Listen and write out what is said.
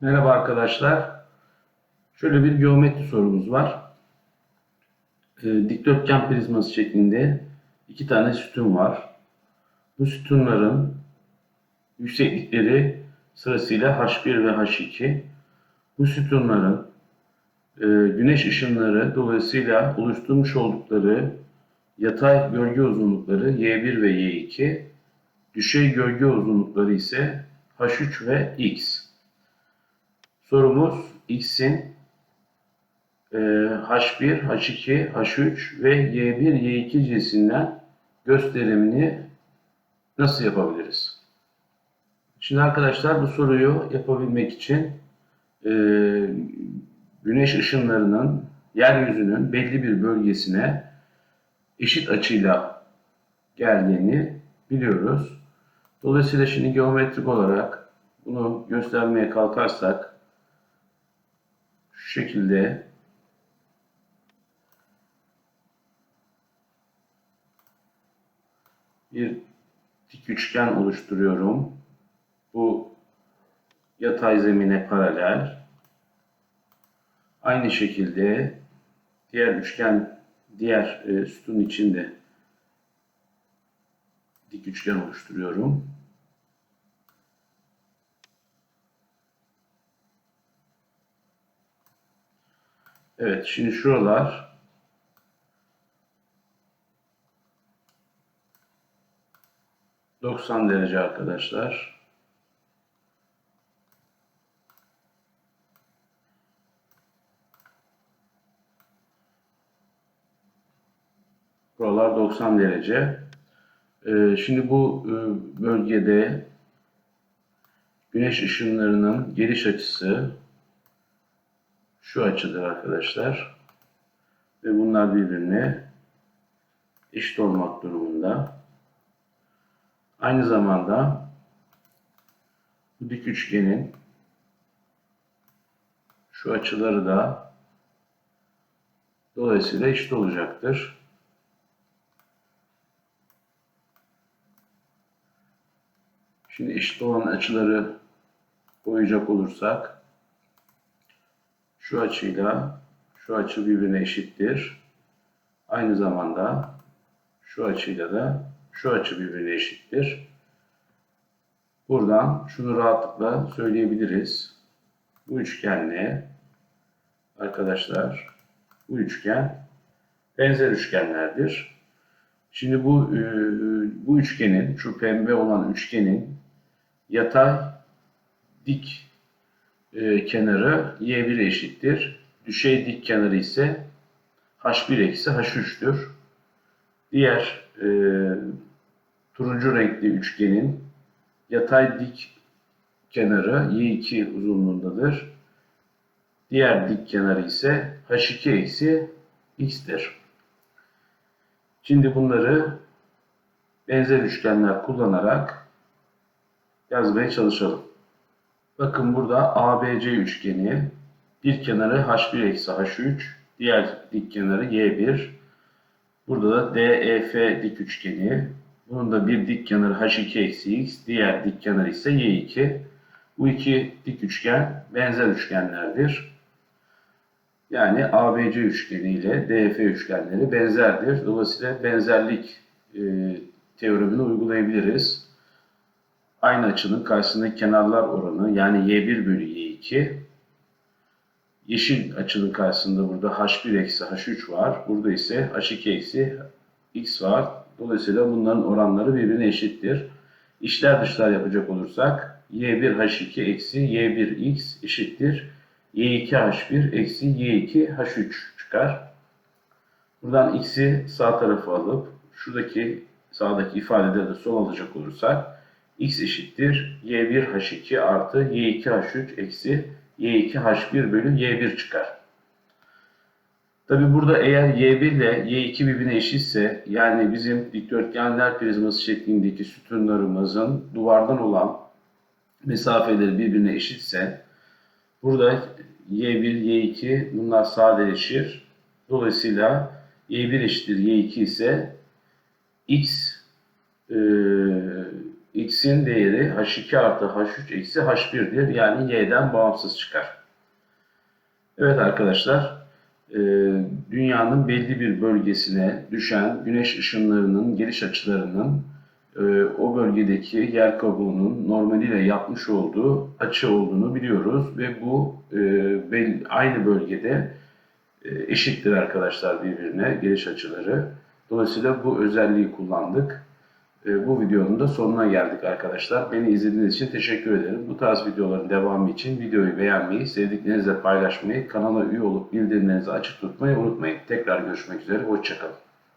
Merhaba arkadaşlar. Şöyle bir geometri sorumuz var. Ee, dikdörtgen prizması şeklinde iki tane sütun var. Bu sütunların yükseklikleri sırasıyla H1 ve H2. Bu sütunların e, güneş ışınları dolayısıyla oluşturmuş oldukları yatay gölge uzunlukları Y1 ve Y2, düşey gölge uzunlukları ise H3 ve X. Sorumuz X'in e, H1, H2, H3 ve Y1, Y2 cinsinden gösterimini nasıl yapabiliriz? Şimdi arkadaşlar bu soruyu yapabilmek için e, güneş ışınlarının yeryüzünün belli bir bölgesine eşit açıyla geldiğini biliyoruz. Dolayısıyla şimdi geometrik olarak bunu göstermeye kalkarsak şekilde bir dik üçgen oluşturuyorum. Bu yatay zemine paralel. Aynı şekilde diğer üçgen, diğer e, sütun içinde dik üçgen oluşturuyorum. Evet, şimdi şuralar ...90 derece arkadaşlar. Buralar 90 derece. Ee, şimdi bu e, bölgede güneş ışınlarının geliş açısı şu açıdır arkadaşlar. Ve bunlar birbirine eşit olmak durumunda. Aynı zamanda bu dik üçgenin şu açıları da dolayısıyla eşit olacaktır. Şimdi eşit olan açıları koyacak olursak şu açıyla şu açı birbirine eşittir. Aynı zamanda şu açıyla da şu açı birbirine eşittir. Buradan şunu rahatlıkla söyleyebiliriz. Bu üçgenle arkadaşlar bu üçgen benzer üçgenlerdir. Şimdi bu e, bu üçgenin şu pembe olan üçgenin yatay dik e, kenarı y1 eşittir. Düşey dik kenarı ise h1 eksi h3'tür. Diğer e, turuncu renkli üçgenin yatay dik kenarı y2 uzunluğundadır. Diğer dik kenarı ise h2 eksi x'tir. Şimdi bunları benzer üçgenler kullanarak yazmaya çalışalım. Bakın burada ABC üçgeni bir kenarı H1 eksi H3 diğer dik kenarı Y1 burada da DEF dik üçgeni bunun da bir dik kenarı H2 eksi X diğer dik kenarı ise Y2 bu iki dik üçgen benzer üçgenlerdir. Yani ABC üçgeni ile DF üçgenleri benzerdir. Dolayısıyla benzerlik e, teoremini uygulayabiliriz aynı açının karşısındaki kenarlar oranı yani y1 bölü y2 yeşil açının karşısında burada h1 eksi h3 var. Burada ise h2 eksi x var. Dolayısıyla bunların oranları birbirine eşittir. İşler dışlar yapacak olursak y1 h2 eksi y1 x eşittir. y2 h1 eksi y2 h3 çıkar. Buradan x'i sağ tarafa alıp şuradaki sağdaki ifadede de sol alacak olursak x eşittir y1 h2 artı y2 h3 eksi y2 h1 bölü y1 çıkar. Tabi burada eğer y1 ile y2 birbirine eşitse yani bizim dikdörtgenler prizması şeklindeki sütunlarımızın duvardan olan mesafeleri birbirine eşitse burada y1, y2 bunlar sadeleşir. Dolayısıyla y1 eşittir y2 ise x e, x'in değeri h2 artı h3 eksi h1'dir. Yani y'den bağımsız çıkar. Evet arkadaşlar, e, dünyanın belli bir bölgesine düşen güneş ışınlarının geliş açılarının e, o bölgedeki yer kabuğunun normaliyle yapmış olduğu açı olduğunu biliyoruz ve bu e, aynı bölgede eşittir arkadaşlar birbirine geliş açıları. Dolayısıyla bu özelliği kullandık. E, Bu videonun da sonuna geldik arkadaşlar. Beni izlediğiniz için teşekkür ederim. Bu tarz videoların devamı için videoyu beğenmeyi, sevdiklerinizle paylaşmayı, kanala üye olup bildirimlerinizi açık tutmayı unutmayın. Tekrar görüşmek üzere, hoşçakalın.